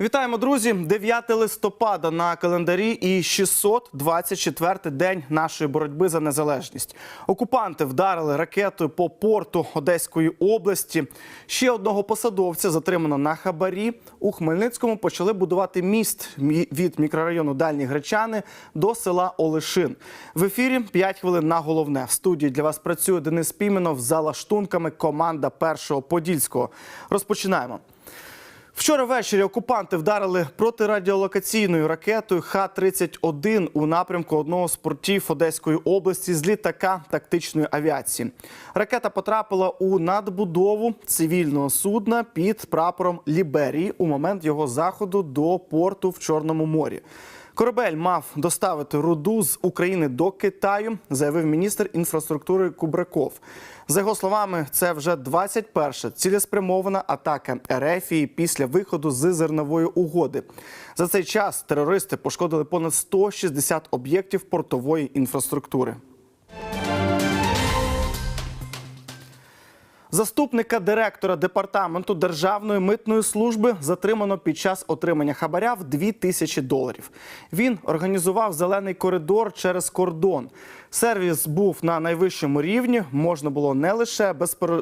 Вітаємо, друзі! 9 листопада на календарі і 624-й день нашої боротьби за незалежність. Окупанти вдарили ракетою по порту Одеської області. Ще одного посадовця затримано на хабарі. У Хмельницькому почали будувати міст від мікрорайону Дальні Гречани до села Олешин. В ефірі 5 хвилин на головне. В студії для вас працює Денис Піменов за лаштунками команда першого Подільського. Розпочинаємо. Вчора ввечері окупанти вдарили протирадіолокаційною ракетою Х-31 у напрямку одного з портів Одеської області з літака тактичної авіації. Ракета потрапила у надбудову цивільного судна під прапором Ліберії у момент його заходу до порту в Чорному морі. Корабель мав доставити руду з України до Китаю, заявив міністр інфраструктури Кубраков. За його словами, це вже 21-ша цілеспрямована атака Ерефії після виходу з зернової угоди. За цей час терористи пошкодили понад 160 об'єктів портової інфраструктури. Заступника директора департаменту Державної митної служби затримано під час отримання хабаря в 2 тисячі доларів. Він організував зелений коридор через кордон. Сервіс був на найвищому рівні. Можна було не лише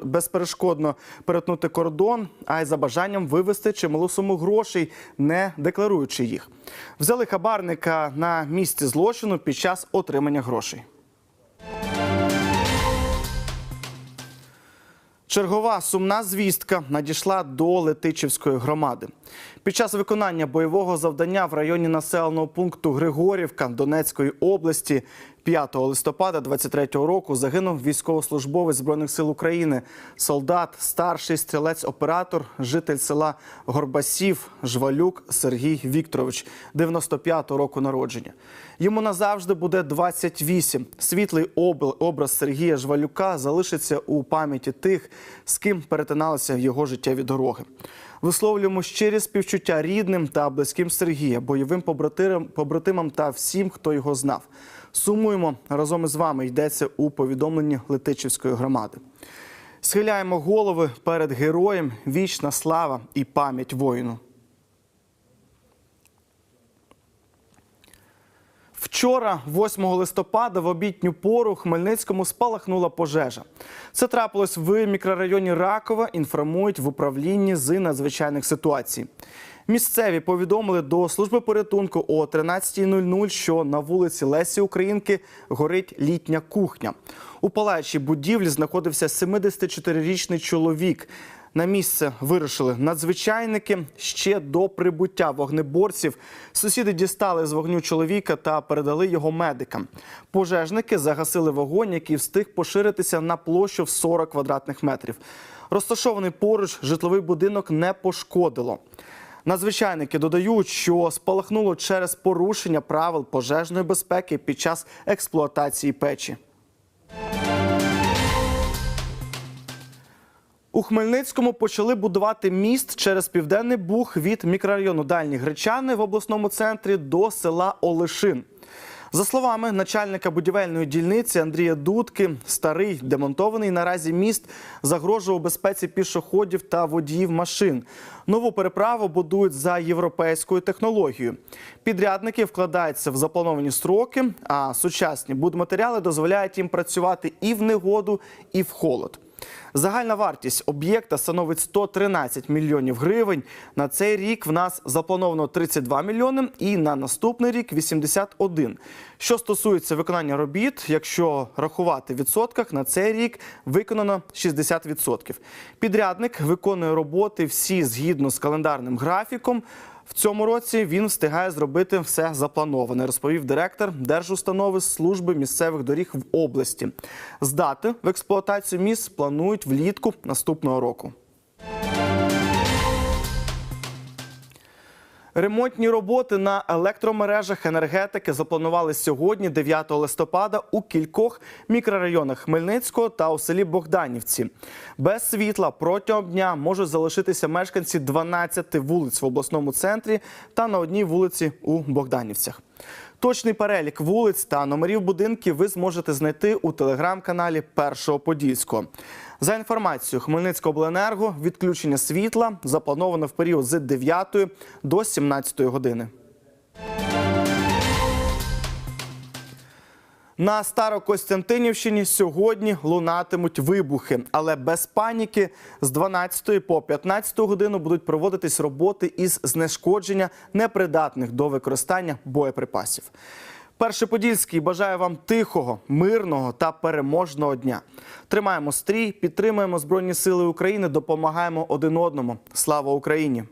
безперешкодно перетнути кордон, а й за бажанням вивести чималу суму грошей, не декларуючи їх. Взяли хабарника на місці злочину під час отримання грошей. Чергова сумна звістка надійшла до Летичівської громади. Під час виконання бойового завдання в районі населеного пункту Григорівка Донецької області 5 листопада 23-го року загинув військовослужбовець збройних сил України, солдат, старший стрілець-оператор, житель села Горбасів, Жвалюк Сергій Вікторович, 95-го року народження. Йому назавжди буде 28. Світлий образ Сергія Жвалюка залишиться у пам'яті тих, з ким перетиналися його життєві дороги. Висловлюємо щирі співчуття рідним та близьким Сергія, бойовим побратимам та всім, хто його знав. Сумуємо разом із вами. Йдеться у повідомленні Летичівської громади. Схиляємо голови перед героєм. Вічна слава і пам'ять воїну. Вчора, 8 листопада, в обідню пору Хмельницькому спалахнула пожежа. Це трапилось в мікрорайоні Ракова. Інформують в управлінні з надзвичайних ситуацій. Місцеві повідомили до служби порятунку о 13.00, що на вулиці Лесі Українки горить літня кухня. У палаючій будівлі знаходився 74-річний чоловік. На місце вирушили надзвичайники. Ще до прибуття вогнеборців сусіди дістали з вогню чоловіка та передали його медикам. Пожежники загасили вогонь, який встиг поширитися на площу в 40 квадратних метрів. Розташований поруч житловий будинок не пошкодило. Надзвичайники додають, що спалахнуло через порушення правил пожежної безпеки під час експлуатації печі. У Хмельницькому почали будувати міст через південний буг від мікрорайону Дальні Гречани в обласному центрі до села Олешин. За словами начальника будівельної дільниці Андрія Дудки, старий демонтований наразі міст загрожував безпеці пішоходів та водіїв машин. Нову переправу будують за європейською технологією. Підрядники вкладаються в заплановані строки, а сучасні будматеріали дозволяють їм працювати і в негоду, і в холод. Загальна вартість об'єкта становить 113 мільйонів гривень. На цей рік в нас заплановано 32 мільйони і на наступний рік 81. Що стосується виконання робіт, якщо рахувати в відсотках, на цей рік виконано 60%. Підрядник виконує роботи всі згідно з календарним графіком. В цьому році він встигає зробити все заплановане, розповів директор Держустанови служби місцевих доріг в області. Здати в експлуатацію міст планують влітку наступного року. Ремонтні роботи на електромережах енергетики запланували сьогодні, 9 листопада, у кількох мікрорайонах Хмельницького та у селі Богданівці. Без світла протягом дня можуть залишитися мешканці 12 вулиць в обласному центрі та на одній вулиці у Богданівцях. Точний перелік вулиць та номерів будинків ви зможете знайти у телеграм-каналі Першого Подільського. За інформацією Хмельницькобленерго, відключення світла заплановано в період з 9 до 17 години. На Старокостянтинівщині сьогодні лунатимуть вибухи, але без паніки з 12 по 15 годину будуть проводитись роботи із знешкодження непридатних до використання боєприпасів. Перший Подільський бажає вам тихого, мирного та переможного дня. Тримаємо стрій, підтримуємо Збройні Сили України, допомагаємо один одному. Слава Україні!